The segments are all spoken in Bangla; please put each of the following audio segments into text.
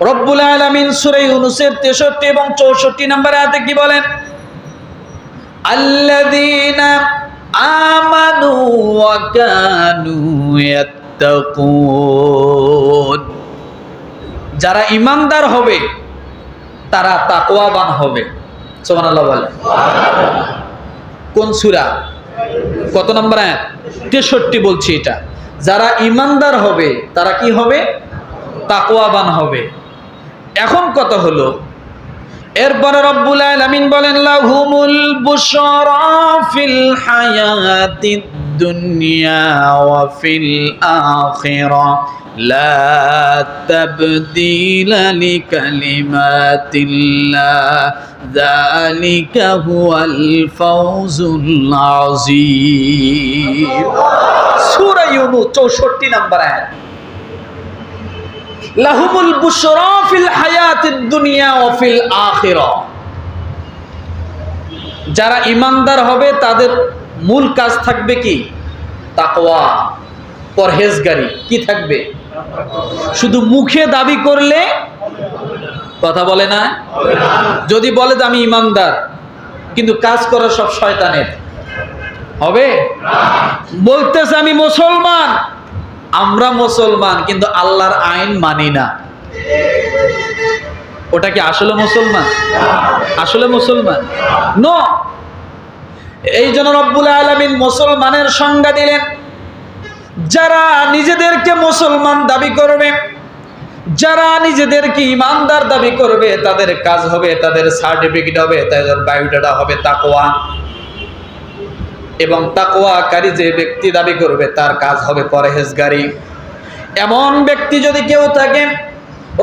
রব্বুল আলামিন সূরা ইউনূসের 63 এবং 64 নম্বর আয়াতে কি বলেন? যারা ইমানদার হবে, তারা তাকওয়াবান হবে। সুবহানাল্লাহ বলে কোন সূরা? কত নম্বর আয়াত? 63 বলছি এটা। যারা ইমানদার হবে, তারা কি হবে? তাকওয়াবান হবে। এখন কত হলো? এরপরে রব্বুল আলামিন বলেন, লাহুমুল বুশরা ফিল দুনিয়া ফিল আখিরা। লা তাবদীলা লিকালিমাতিল্লাহ। যালিকা হুয়াল ফাওজুল আযীম। সূরা ইউনূস 64 নম্বর লাহুমুল বুশরা ফিল দুনিয়া ওয়া ফিল যারা ইমানদার হবে, তাদের মূল কাজ থাকবে কি? তাকওয়া, পরহেজগারি। কি থাকবে? শুধু মুখে দাবি করলে কথা বলে না? যদি বলে যে আমি ইমানদার, কিন্তু কাজ করা সব শয়তানের। হবে? বলতেছে, আমি মুসলমান। আমরা মুসলমান, কিন্তু আল্লাহর আইন মানি না। ওটা কি আসলে মুসলমান? আসলে মুসলমান? ন এই জন্য রব্বুল আলমিন মুসলমানের সংজ্ঞা দিলেন, যারা নিজেদেরকে মুসলমান দাবি করবে, যারা নিজেদেরকে ইমানদার দাবি করবে, তাদের কাজ হবে, তাদের সার্টিফিকেট হবে, তাদের বায়োডাটা হবে তাকোয়া এবং তাকোয়াকারী যে ব্যক্তি দাবি করবে, তার কাজ হবে পরহেজগারি। এমন ব্যক্তি যদি কেউ থাকে,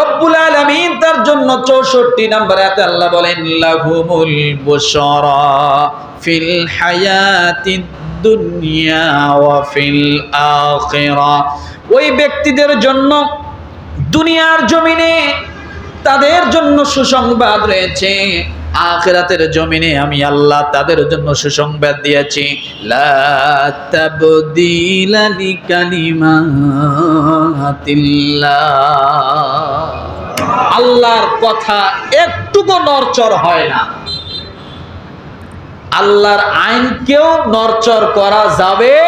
রব্বুল আলামিন তার জন্য 64 নম্বর আয়াতে আল্লাহ বলেন, লাহুমুল ফিল হায়াতিদ দুনিয়া ওয়া ফিল আখিরা। ওই ব্যক্তিদের জন্য দুনিয়ার জমিনে তাদের জন্য সুসংবাদ রয়েছে। আখিরাতের জমিনে আমি আল্লাহ তাদের জন্য সুসংবাদ দিয়েছি। আল্লাহর কথা একটুকু নরচর হয় না। আল্লাহর আইনকেও নরচর করা যাবে।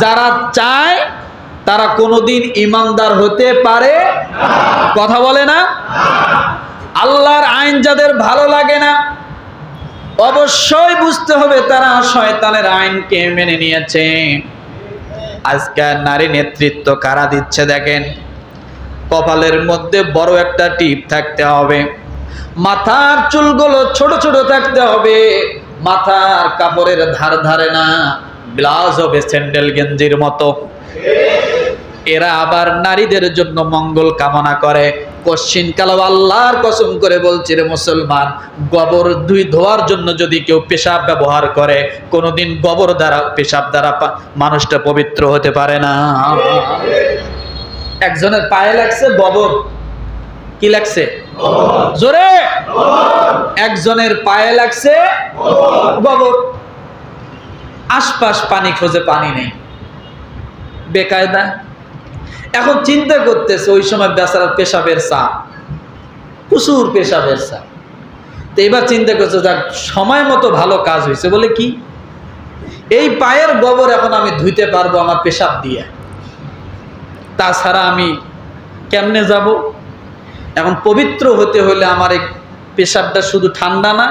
যারা চায়, তারা কোনোদিন ইমানদার হতে পারে। কথা বলে না? আল্লাহর আইন যাদের ভালো লাগে না, অবশ্যই বুঝতে হবে তারা শয়তানের আইনকে মেনে নিয়েছে। আজকাল নারী নেতৃত্ব কারা দিচ্ছে দেখেন? কপালের মধ্যে বড় একটা টিপ থাকতে হবে। মাথার চুলগুলো ছোট ছোট থাকতে হবে। মাথার কাপড়ের ধার ধারে না, ব্লাউজ হবে স্যান্ডেল গেঞ্জির মতো। এরা আবার নারীদের জন্য মঙ্গল কামনা করে। কশ্চিন কালো আল্লাহর কসম করে বলছি রে মুসলমান, গোবর ধুই ধোয়ার জন্য যদি কেউ পেশাব ব্যবহার করে, কোনোদিন গোবর দ্বারা, পেশাব দ্বারা মানুষটা পবিত্র হতে পারে না। একজনের পায়ে লাগছে গোবর, কি লাগছে? জোরে! একজনের পায়ে লাগছে গোবর। আশপাশ পানি খোঁজে পানি নেই। বেকায়দা এখন চিন্তা করতেছে ওই সময় বেচারার পেশাবের চাপ। প্রচুর পেশাবের চাপ। তো এবার চিন্তা করছে, যাক, সময় মতো ভালো কাজ হয়েছে বলে কি? এই পায়ের গোবর এখন আমি ধুইতে পারব আমার পেশাব দিয়ে। তাছাড়া আমি কেমনে যাব? এখন পবিত্র হতে হলে আমার এই পেশাবটা শুধু ঠান্ডা না,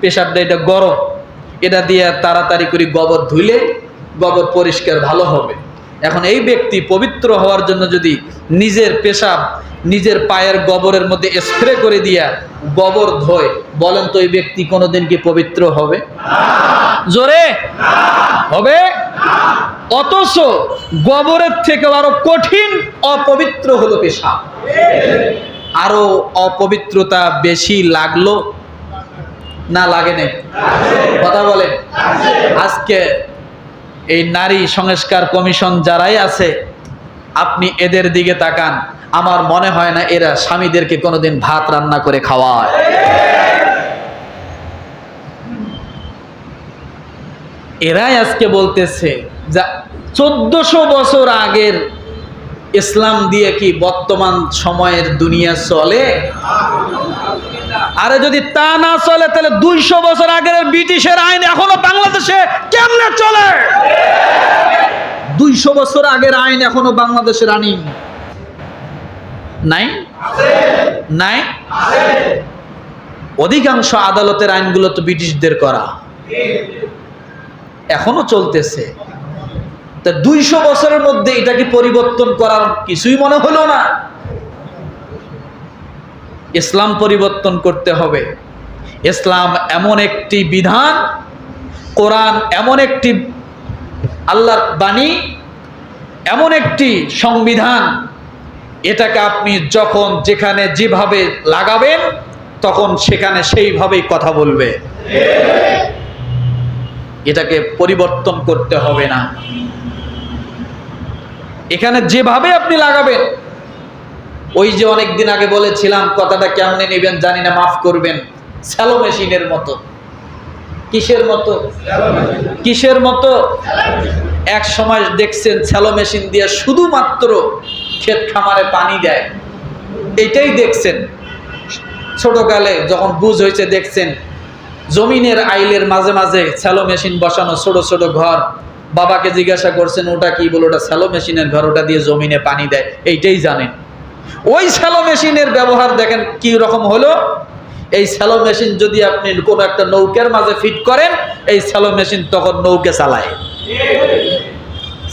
পেশাবটা এটা গরম। এটা দিয়ে তাড়াতাড়ি করে গোবর ধুইলে গোবর পরিষ্কার ভালো হবে। এখন এই ব্যক্তি পবিত্র হওয়ার জন্য যদি নিজের পেশাব, নিজের পায়ের গোবরের মধ্যে স্প্রে করে দিয়া গোবর ধোয়, বলেন তো এই ব্যক্তি কোনোদিন কি পবিত্র হবে? জোরে? হবে? অথচ গোবরের থেকে আরও কঠিন অপবিত্র হলো পেশাব। আরও অপবিত্রতা বেশি লাগল? না, লাগে নাই? কথা বলেন। আজকে এই নারী সংস্কার কমিশন যারাই আছে, আপনি এদের দিকে তাকান। আমার মনে হয় না এরা স্বামীদেরকে কোনোদিন ভাত রান্না করে খাওয়ায়। এরাই আজকে বলতেছে যা চোদ্দশো বছর আগের ইসলাম দিয়ে কি বর্তমান সময়ের দুনিয়া চলে? আরে যদি তা না চলে, তাহলে দুইশো বছর আগের ব্রিটিশের আইন এখনও বাংলাদেশে কেমনে চলে? দুইশো বছর আগের আইন এখনও বাংলাদেশের আইন নাই? নাই? অধিকাংশ আদালতের আইনগুলো তো ব্রিটিশদের করা। এখনও চলতেছে। তা দুইশো বছরের মধ্যে এটাকে পরিবর্তন করার কিছুই মনে হলো না? ইসলাম পরিবর্তন করতে হবে। ইসলাম এমন একটি বিধান, কোরআন এমন একটি আল্লাহর বাণী, এমন একটি সংবিধান, এটাকে আপনি যখন যেখানে যেভাবে লাগাবেন, তখন সেখানে সেইভাবেই কথা বলবে। এটাকে পরিবর্তন করতে হবে না। এখানে যেভাবে আপনি লাগাবেন, ওই যে অনেক দিন আগে বলেছিলাম, কথাটা কেমনে নেবেন জানি না, মাফ করবেন স্যালো মেশিনের মতো। কিসের মতো? কিসের মতো? এক সময় দেখছেন স্যালো মেশিন দিয়ে শুধুমাত্র ক্ষেত খামারে পানি দেয়। এটাই দেখছেন। ছোটকালে যখন বুঝ হয়েছে, দেখছেন, জমিনের আইলের মাঝে মাঝে স্যালো মেশিন বসানো ছোট ছোট ঘর বাবাকে জিজ্ঞাসা করছেন, ওটা কি? বলে, ওটা স্যালো মেশিনের ঘর, ওটা দিয়ে জমিনে পানি দেয়। এইটাই জানেন। ওই স্যালো মেশিনের ব্যবহার দেখেন কি রকম হলো? এই স্যালো মেশিন যদি আপনি কোনো একটা নৌকার মাঝে ফিট করেন, এই স্যালো মেশিন তখন নৌকে চালায়।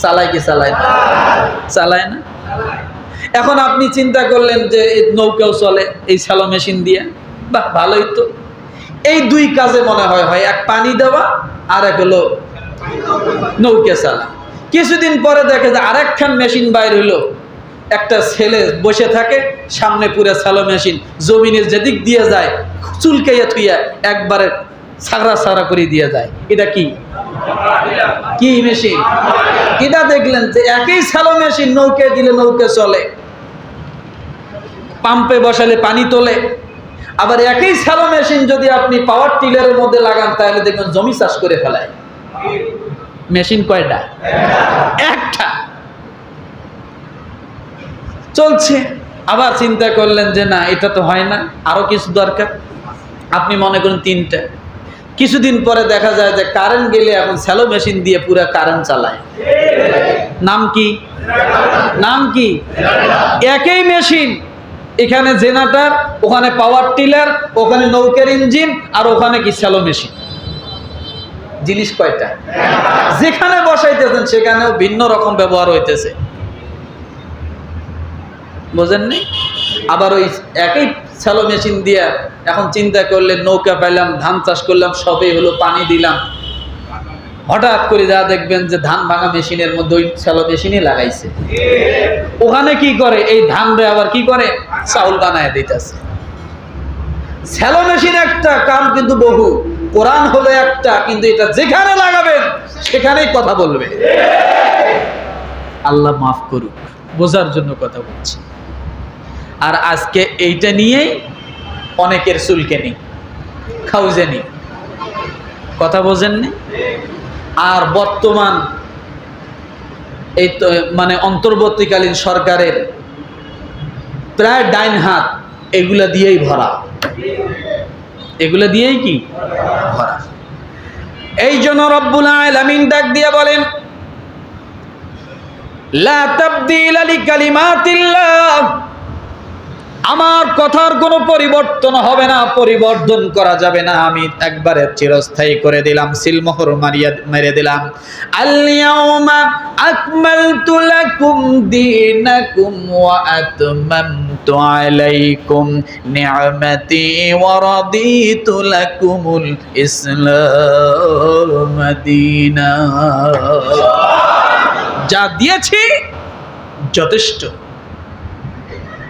চালায় কি চালায় চালায় না? এখন আপনি চিন্তা করলেন যে নৌকাও চলে এই স্যালো মেশিন দিয়ে? বাহ, ভালোই তো। এই দুই কাজে মনে হয় হয় এক পানি দেওয়া আর এক হলো নৌকে চালা কিছুদিন পরে দেখে যে আরেকখান মেশিন বাইর হলো একটা ছেলে বসে থাকে, সামনে পুরো স্যালো মেশিন জমিনের যেদিক দিয়ে যায়, চুলকাইয়া থুইয়া একবারে সাগরা সাগরা করে দিয়ে যায়। এটা কি? কি মেশিন? এটা দেখলেন যে একই স্যালো মেশিন নৌকে দিলে নৌকে চলে। পাম্পে বসালে পানি তোলে। আবার একই স্যালো মেশিন যদি আপনি পাওয়ার টিলারের মধ্যে লাগান, তাহলে দেখবেন জমি চাষ করে ফেলায়। মেশিন কয়টা? একটা। চলছে। আবার চিন্তা করলেন যে না, এটা তো হয় না। আরও কিছু দরকার? আপনি মনে করেন তিনটা। কিছুদিন পরে দেখা যায় যে কারেন্ট গেলে এখন স্যালো মেশিন দিয়ে পুরো কারেন্ট চালায়। নাম কি? নাম কি? একই মেশিন এখানে জেনারেটর, ওখানে পাওয়ার টিলার ওখানে নৌকের ইঞ্জিন আর ওখানে কি স্যালো মেশিন জিনিস কয়টা? যেখানে বসাইতেছেন সেখানেও ভিন্ন রকম ব্যবহার হইতেছে। বোঝেননি? আবার ওই একই স্যালো মেশিন দিয়ে এখন চিন্তা করলে নৌকা পাইলাম, ধান চাষ করলাম, সবই হলো পানি দিলাম। হঠাৎ করে যা দেখবেন যে ধান ভাঙা মেশিনের মধ্যে ওই স্যালো মেশিনই লাগাইছে। ওখানে কি করে? এই ধান রে আবার কি করে? চাউল বানায় দিতেছে। স্যালো মেশিন একটা কাম কিন্তু বহু। কোরআন হলো একটা, কিন্তু এটা যেখানে লাগাবেন, সেখানেই কথা বলবে। আল্লাহ মাফ করুক, বোঝার জন্য কথা বলছি। আর আজকে এইটা নিয়েই অনেকের চুলকে নি খাউজেনি কথা বোঝেননি? আর বর্তমান এই মানে অন্তর্বর্তীকালীন সরকারের প্রায় ডাইন হাত এগুলা দিয়েই ভরা। এগুলা দিয়েই কি? ভরা। এই জন্য রব্বুল আলামিন ডাক দিয়ে বলেন, লা তাবদিল আলি লিকালিমাতিল্লাহ। আমার কথার কোনো পরিবর্তন হবে না, পরিবর্তন করা যাবে না। আমি একবারে চিরস্থায়ী করে দিলাম, সিলমোহর মারিয়া, মেরে দিলাম। আলিয়াউমা আকমালতু লাকুম দীনাকুম ওয়া আতমামতু আলাইকুম নি'মাতি ওয়া রাদিতু লাকুমুল ইসলাম দীনা। যা দিয়েছি যথেষ্ট।